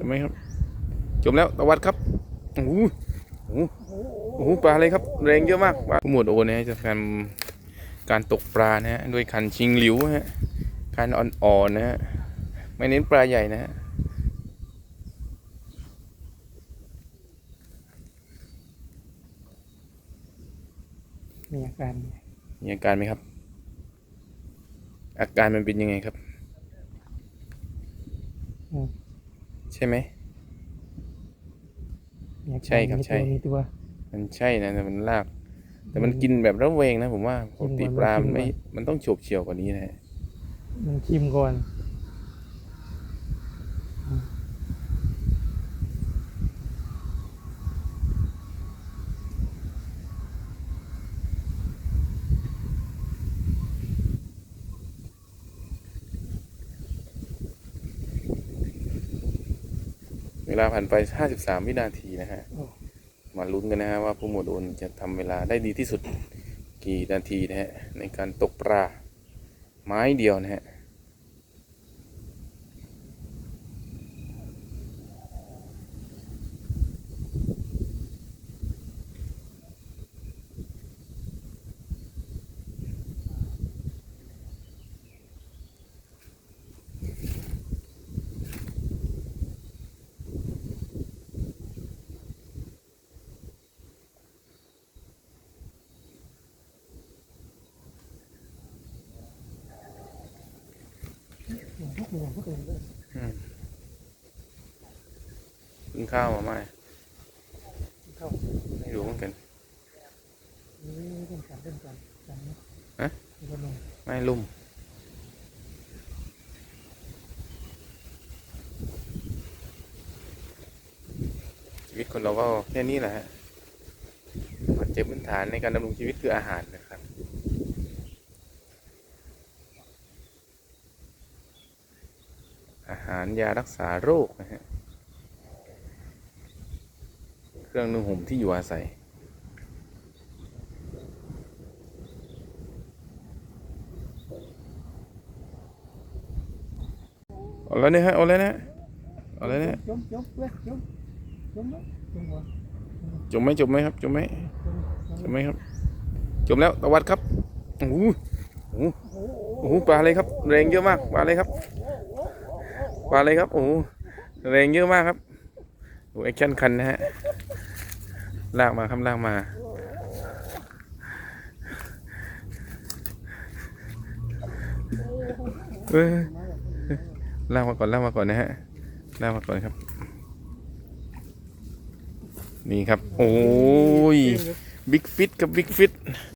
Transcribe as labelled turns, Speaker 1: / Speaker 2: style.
Speaker 1: ช่ไหมครับ จมแล้วตะวัดครับโอ้โหโอ้โหโอ้โหปลาอะไรครับ แรงเยอะมากปลาผู้หมวดโอนะฮะจะทำการตกปลานะฮะด้วยคันชิงหลิวฮะคันอ่อนๆนะฮะไม่เน้นปลาใหญ่นะฮะ
Speaker 2: มีอาการ
Speaker 1: มีอาการไหมครับ อาการมันเป็นยังไงครับ
Speaker 2: อืม
Speaker 1: ใช่ไหม
Speaker 2: มีอาการ
Speaker 1: ใช่ครับ
Speaker 2: มี
Speaker 1: ใช่
Speaker 2: ตัวมีตัว
Speaker 1: มันใช่นะแต่มันลาก แต่มันกินแบบระเวงนะผมว่าปกติ
Speaker 2: กินก่อน
Speaker 1: ปลา
Speaker 2: มันกิน
Speaker 1: มันไม่
Speaker 2: ก่อน
Speaker 1: มันต้องโฉบเฉี่ยวกว่านี้นะฮะ
Speaker 2: มันชิมก่อน
Speaker 1: เวลาผ่านไป 53 วินาทีนะฮะ
Speaker 2: โอ้
Speaker 1: มาลุ้นกันนะฮะว่าผู้หมวดโอนจะทำเวลาได้ดีที่สุดกี่นาทีนะฮะในการตกปลาไม้เดียวนะฮะ
Speaker 2: ทุ กอย่างทุกอย่างเลย
Speaker 1: กินข้าวมาไหม
Speaker 2: เข้า
Speaker 1: ไม่รู้เหมือนกัน
Speaker 2: เอ้ยเล่นกันเล่นกันกันนะ
Speaker 1: ฮะ
Speaker 2: มีคนลง
Speaker 1: ไม่ลุ่มชีวิตคนเราก็แค่นี้แหละฮะปัจเจ็บพื้นฐานในการดำรงชีวิตคืออาหารนะครับาหารยารักษาโรคนะฮะเครื่องนุ่งห่มที่อยู่อาศัย เอาแล้วเนี่ยฮะ เอาแล้วนะเอาแล้วนะฮะ
Speaker 2: จมจมเว้ยจมจมแล้วจม
Speaker 1: จมไหมจมไหมครับจมไหม
Speaker 2: จม
Speaker 1: จมไหมครับจมแล้วตะวัดครับโอ้โหโอ้โห
Speaker 2: โอ้โห
Speaker 1: โอ้โหปลาอะไรครับ แรงเยอะมากปลาอะไรครับ ปลาอะไรครับโอ้แรงเยอะมากครับโอ้แอคชั่นคันนะฮะลากมาครับลากมาเอ้ยลากมาก่อนลากมาก่อนนะฮะลากมาก่อนครับ นี่ครับ โอ้ยบิ๊กฟิตกับบิ๊กฟิต